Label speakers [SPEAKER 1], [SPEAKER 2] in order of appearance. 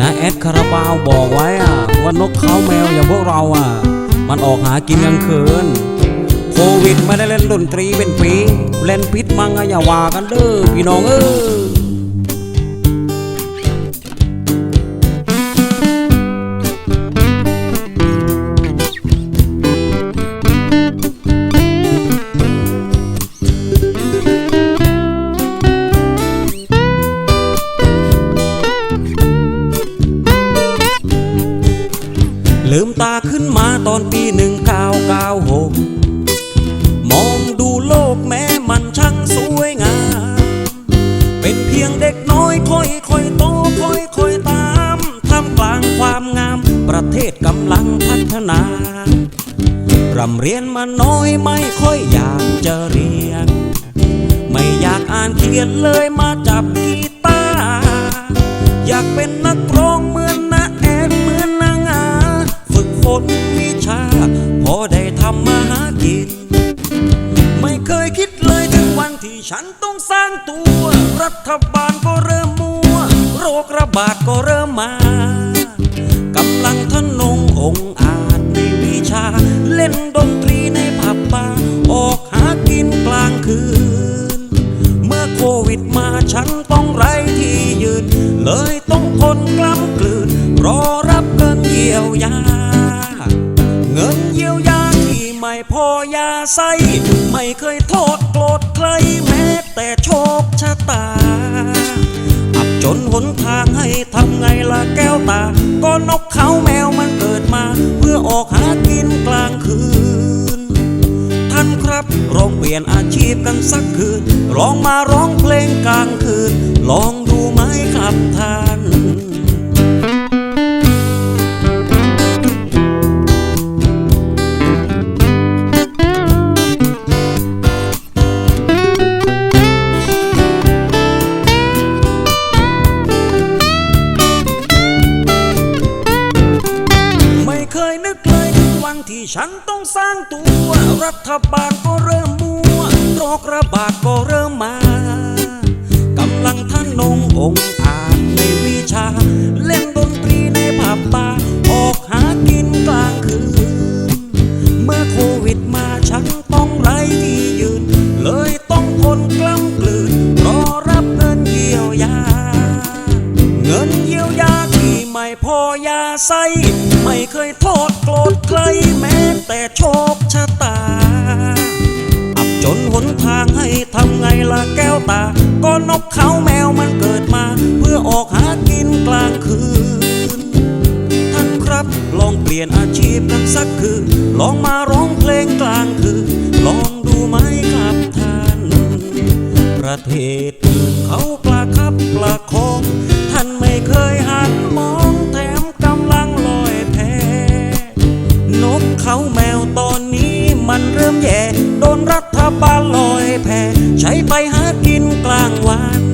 [SPEAKER 1] นะแอดคาราบาวบอกไว้อะว่านกเขาแมวอย่างพวกเราอะ มันออกหากินกลางคืน โควิดไม่ได้เล่นดนตรีเป็นปี เล่นพิษมังอะอย่าว่ากันเด้อพี่น้องเออ ลืมตาขึ้นมาตอนปีหนึ่งเก้าเก้าหกมองดูโลกแม้มันช่างสวยงาม เป็นเพียงเด็กน้อยค่อยค่อยโตค่อยค่อยตามท่ามกลางความงาม ประเทศกำลังพัฒนาร่ำเรียนมาน้อยไม่ค่อยอยากจะเรียน ไม่อยากอ่านเขียนเลยมาจับกีตาร์อยากเป็นนักร้อง นวิชา พอได้ทำมาหากิน ไม่เคยคิดเลยถึงวันที่ฉันต้องสร้างตัว รัฐบาลก็เริ่มมัว โรคระบาดก็เริ่มมากำลังทนงองอาจในวิชา เล่นดนตรีในผับบาร์ออกหากินกลางคืน เมื่อโควิดมาฉันต้องไร้ที่ยืน เลยต้องทนกล้ำกลืนรอรับเงินเยียวยา อยาใส่ไม่เคยโทษโกรธใครแม้แต่โชคชะตา อับจนหนทางให้ทำไงล่ะแก้วตา ก็นกเขาแมวมันเกิดมา เพื่อออกหากินกลางคืน ท่านครับลองเปลี่ยนอาชีพกันสักคืนลองมาร้องเพลงกลางคืน ลองดูไหมครับท่าน ที่ฉันต้องสร้างตัว รัฐบาลก็เริ่มมัวโรคระบาดก็เริ่มมากำลังท่านนงองค์อาจในวิชา เล่นดนตรีในผับบาร์ออกหากินกลางคืน เมื่อโควิดมาฉันต้องไร้ที่ยืน เลยต้องทนกล้ำกลืน รอรับเงินเยียวยา เงิน พอยาใส่ไม่เคยโทษโกรธใครแม้แต่โชคชะตา อับจนหนทางให้ทำไงล่ะแก้วตา ก็นกเขาแมวมันเกิดมา เพื่อออกหากินกลางคืน ท่านครับลองเปลี่ยนอาชีพกันสักคืน ลองมาร้องเพลงกลางคืน ลองดูไหมครับท่าน ประเทศอื่นเขาปลาครับปลาค อนนี้มันเริ่มแย่ โดนรัฐบาลลอยแพใช้ไปหากินกลางวันน